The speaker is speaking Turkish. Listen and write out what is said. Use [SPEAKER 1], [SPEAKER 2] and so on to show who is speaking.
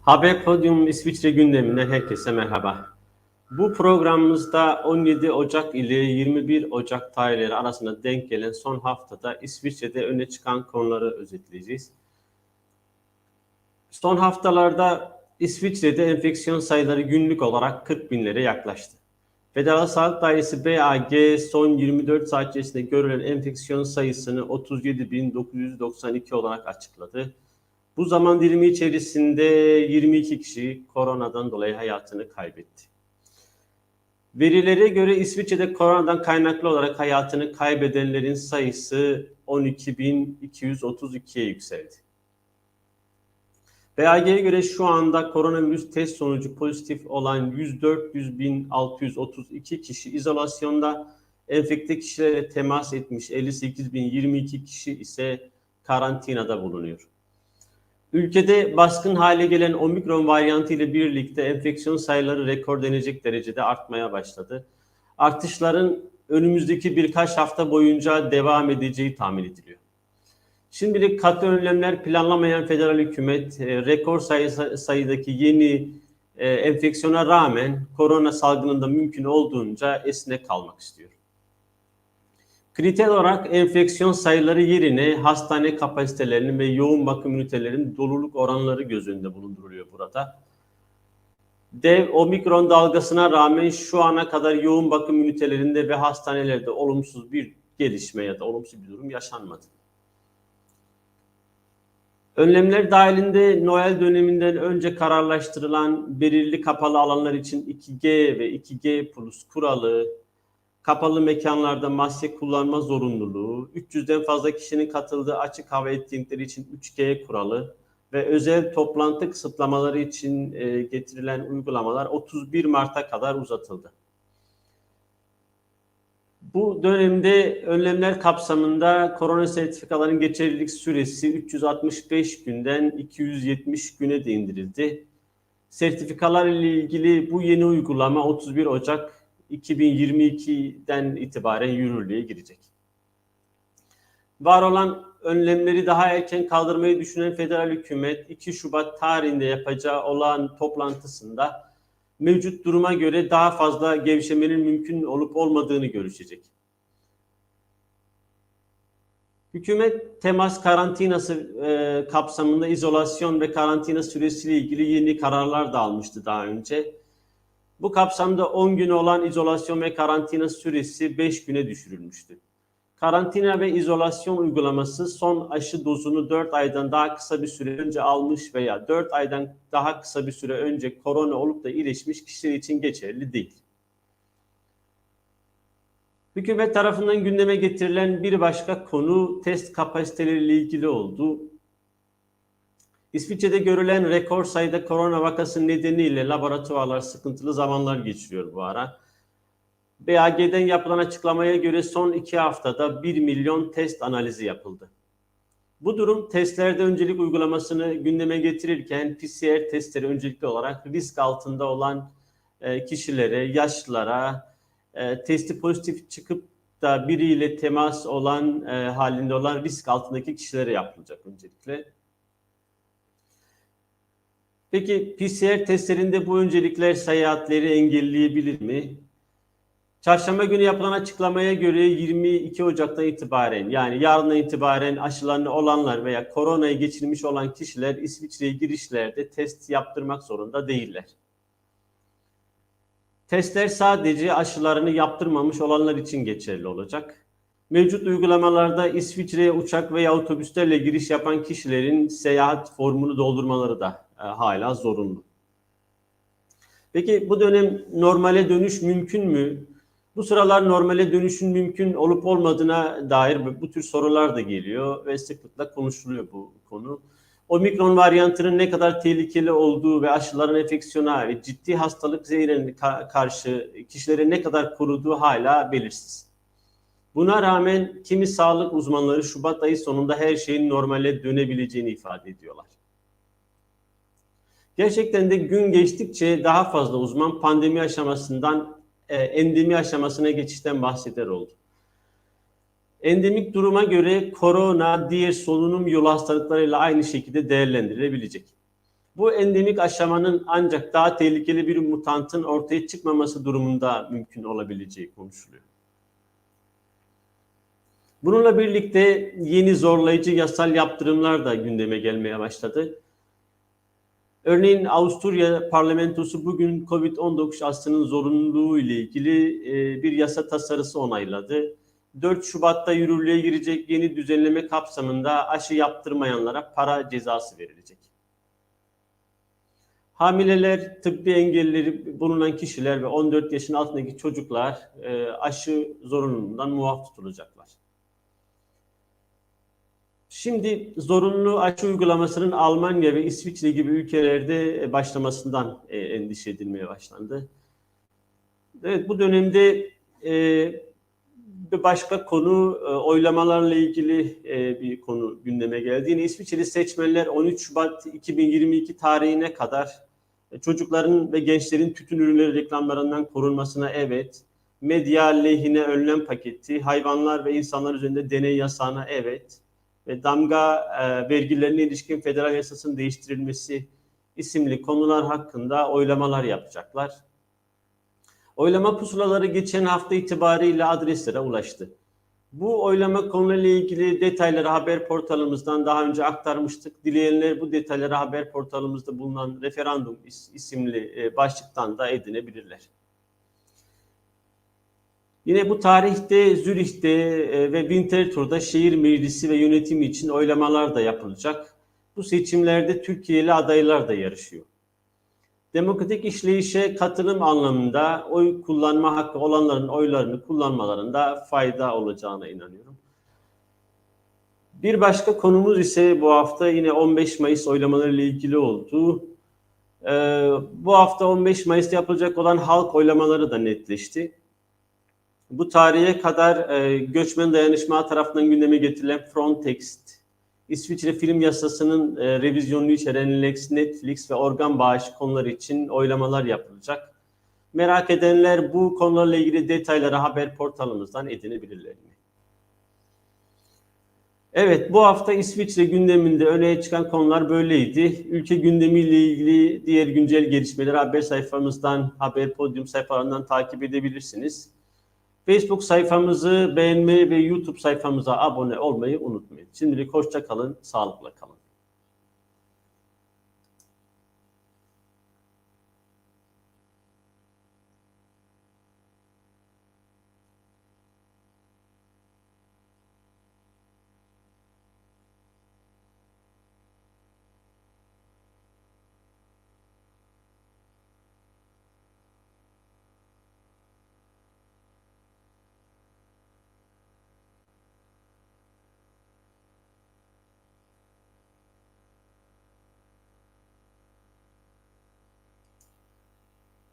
[SPEAKER 1] Haber Podium İsviçre gündeminden herkese merhaba. Bu programımızda 17 Ocak ile 21 Ocak tarihleri arasında denk gelen son haftada İsviçre'de öne çıkan konuları özetleyeceğiz. Son haftalarda İsviçre'de enfeksiyon sayıları günlük olarak 40 binlere yaklaştı. Federal Sağlık Dairesi BAG son 24 saat içerisinde görülen enfeksiyon sayısını 37.992 olarak açıkladı. Bu zaman dilimi içerisinde 22 kişi koronadan dolayı hayatını kaybetti. Verilere göre İsviçre'de koronadan kaynaklı olarak hayatını kaybedenlerin sayısı 12.232'ye yükseldi. BAG'ye göre şu anda koronavirüs test sonucu pozitif olan 104.632 kişi izolasyonda, enfekte kişilere temas etmiş 58.022 kişi ise karantinada bulunuyor. Ülkede baskın hale gelen omikron varyantı ile birlikte enfeksiyon sayıları rekor denecek derecede artmaya başladı. Artışların önümüzdeki birkaç hafta boyunca devam edeceği tahmin ediliyor. Şimdilik katı önlemler planlamayan federal hükümet e, rekor sayı, sayıdaki yeni e, enfeksiyona rağmen korona salgınında mümkün olduğunca esnek kalmak istiyor. Kriter olarak enfeksiyon sayıları yerine hastane kapasitelerinin ve yoğun bakım ünitelerinin doluluk oranları göz önünde bulunduruluyor burada. Dev omikron dalgasına rağmen şu ana kadar yoğun bakım ünitelerinde ve hastanelerde olumsuz bir gelişme ya da olumsuz bir durum yaşanmadı. Önlemler dahilinde Noel döneminden önce kararlaştırılan belirli kapalı alanlar için 2G ve 2G plus kuralı, kapalı mekanlarda maske kullanma zorunluluğu, 300'den fazla kişinin katıldığı açık hava etkinlikleri için 3G kuralı ve özel toplantı kısıtlamaları için e, getirilen uygulamalar 31 Mart'a kadar uzatıldı. Bu dönemde önlemler kapsamında korona sertifikaların geçerlilik süresi 365 günden 270 güne de indirildi. Sertifikalar ile ilgili bu yeni uygulama 31 Ocak 2022'den itibaren yürürlüğe girecek. Var olan önlemleri daha erken kaldırmayı düşünen federal hükümet 2 Şubat tarihinde yapacağı olan toplantısında mevcut duruma göre daha fazla gevşemenin mümkün olup olmadığını görüşecek. Hükümet temas karantinası e, kapsamında izolasyon ve karantina süresiyle ilgili yeni kararlar da almıştı daha önce. Bu kapsamda 10 gün olan izolasyon ve karantina süresi 5 güne düşürülmüştü. Karantina ve izolasyon uygulaması son aşı dozunu 4 aydan daha kısa bir süre önce almış veya 4 aydan daha kısa bir süre önce korona olup da iyileşmiş kişiler için geçerli değil. Hükümet tarafından gündeme getirilen bir başka konu test kapasiteleriyle ilgili oldu. İsviçre'de görülen rekor sayıda korona vakası nedeniyle laboratuvarlar sıkıntılı zamanlar geçiriyor bu ara. BAG'den yapılan açıklamaya göre son iki haftada 1 milyon test analizi yapıldı. Bu durum testlerde öncelik uygulamasını gündeme getirirken PCR testleri öncelikli olarak risk altında olan e, kişilere, yaşlılara, e, testi pozitif çıkıp da biriyle temas olan e, halinde olan risk altındaki kişilere yapılacak öncelikle. Peki PCR testlerinde bu öncelikler seyahatleri engelleyebilir mi? Çarşamba günü yapılan açıklamaya göre 22 Ocak'tan itibaren yani yarından itibaren aşılarını olanlar veya koronayı geçirmiş olan kişiler İsviçre'ye girişlerde test yaptırmak zorunda değiller. Testler sadece aşılarını yaptırmamış olanlar için geçerli olacak. Mevcut uygulamalarda İsviçre'ye uçak veya otobüslerle giriş yapan kişilerin seyahat formunu doldurmaları da hala zorunlu. Peki bu dönem normale dönüş mümkün mü? Bu sıralar normale dönüşün mümkün olup olmadığına dair bu tür sorular da geliyor ve sıklıkla konuşuluyor bu konu. Omikron varyantının ne kadar tehlikeli olduğu ve aşıların enfeksiyona ve ciddi hastalık zehrine karşı kişileri ne kadar koruduğu hala belirsiz. Buna rağmen kimi sağlık uzmanları Şubat ayı sonunda her şeyin normale dönebileceğini ifade ediyorlar. Gerçekten de gün geçtikçe daha fazla uzman pandemi aşamasından e, endemi aşamasına geçişten bahseder oldu. Endemik duruma göre korona diğer solunum yolu hastalıklarıyla aynı şekilde değerlendirilebilecek. Bu endemik aşamanın ancak daha tehlikeli bir mutantın ortaya çıkmaması durumunda mümkün olabileceği konuşuluyor. Bununla birlikte yeni zorlayıcı yasal yaptırımlar da gündeme gelmeye başladı. Örneğin Avusturya parlamentosu bugün COVID-19 aşısının zorunluluğu ile ilgili e, bir yasa tasarısı onayladı. 4 Şubat'ta yürürlüğe girecek yeni düzenleme kapsamında aşı yaptırmayanlara para cezası verilecek. Hamileler, tıbbi engelleri bulunan kişiler ve 14 yaşın altındaki çocuklar e, aşı zorunluluğundan muaf tutulacaklar. Şimdi zorunlu aşı uygulamasının Almanya ve İsviçre gibi ülkelerde başlamasından e, endişe edilmeye başlandı. Evet bu dönemde e, bir başka konu e, oylamalarla ilgili e, bir konu gündeme geldi. Yine İsviçreli seçmenler 13 Şubat 2022 tarihine kadar e, çocukların ve gençlerin tütün ürünleri reklamlarından korunmasına evet, medya lehine önlem paketi, hayvanlar ve insanlar üzerinde deney yasağına evet damga e, vergilerine ilişkin federal yasasının değiştirilmesi isimli konular hakkında oylamalar yapacaklar. Oylama pusulaları geçen hafta itibariyle adreslere ulaştı. Bu oylama konuyla ilgili detayları haber portalımızdan daha önce aktarmıştık. Dileyenler bu detayları haber portalımızda bulunan referandum isimli e, başlıktan da edinebilirler. Yine bu tarihte Zürih'te e, ve Winterthur'da şehir meclisi ve yönetimi için oylamalar da yapılacak. Bu seçimlerde Türkiye'li adaylar da yarışıyor. Demokratik işleyişe katılım anlamında oy kullanma hakkı olanların oylarını kullanmalarında fayda olacağına inanıyorum. Bir başka konumuz ise bu hafta yine 15 Mayıs oylamaları ile ilgili oldu. Ee, bu hafta 15 Mayıs'ta yapılacak olan halk oylamaları da netleşti. Bu tarihe kadar e, göçmen dayanışma tarafından gündeme getirilen Frontex, İsviçre film yasasının e, revizyonunu içeren Lex, Netflix ve organ bağışı konuları için oylamalar yapılacak. Merak edenler bu konularla ilgili detayları haber portalımızdan edinebilirler. Evet, bu hafta İsviçre gündeminde öne çıkan konular böyleydi. Ülke gündemiyle ilgili diğer güncel gelişmeleri haber sayfamızdan, haber podyum sayfalarından takip edebilirsiniz. Facebook sayfamızı beğenmeyi ve YouTube sayfamıza abone olmayı unutmayın. Şimdilik hoşça kalın, sağlıkla kalın.